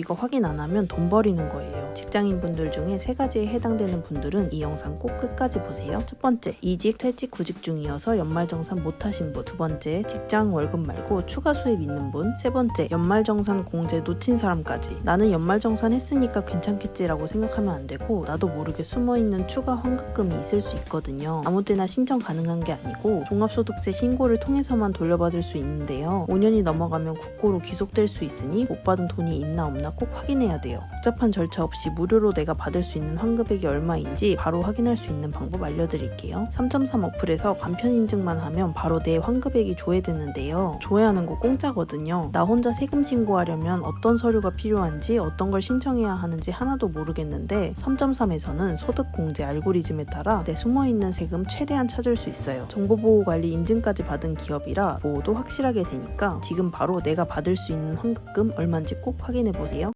이거 확인 안 하면 돈 버리는 거예요. 직장인분들 중에 세 가지에 해당되는 분들은 이 영상 꼭 끝까지 보세요. 첫 번째, 이직, 퇴직, 구직 중이어서 연말정산 못하신 분. 두 번째, 직장 월급 말고 추가 수입 있는 분. 세 번째, 연말정산 공제 놓친 사람까지. 나는 연말정산 했으니까 괜찮겠지라고 생각하면 안 되고 나도 모르게 숨어있는 추가 환급금이 있을 수 있거든요. 아무 때나 신청 가능한 게 아니고 종합소득세 신고를 통해서만 돌려받을 수 있는데요. 5년이 넘어가면 국고로 귀속될 수 있으니 못 받은 돈이 있나 없나 꼭 확인해야 돼요. 복잡한 절차 무료로 내가 받을 수 있는 환급액이 얼마인지 바로 확인할 수 있는 방법 알려드릴게요. 3.3 어플에서 간편 인증만 하면 바로 내 환급액이 조회되는데요. 조회하는 거 공짜거든요. 나 혼자 세금 신고하려면 어떤 서류가 필요한지 어떤 걸 신청해야 하는지 하나도 모르겠는데 3.3에서는 소득 공제 알고리즘에 따라 내 숨어있는 세금 최대한 찾을 수 있어요. 정보보호관리 인증까지 받은 기업이라 보호도 확실하게 되니까 지금 바로 내가 받을 수 있는 환급금 얼마인지 꼭 확인해 보세요.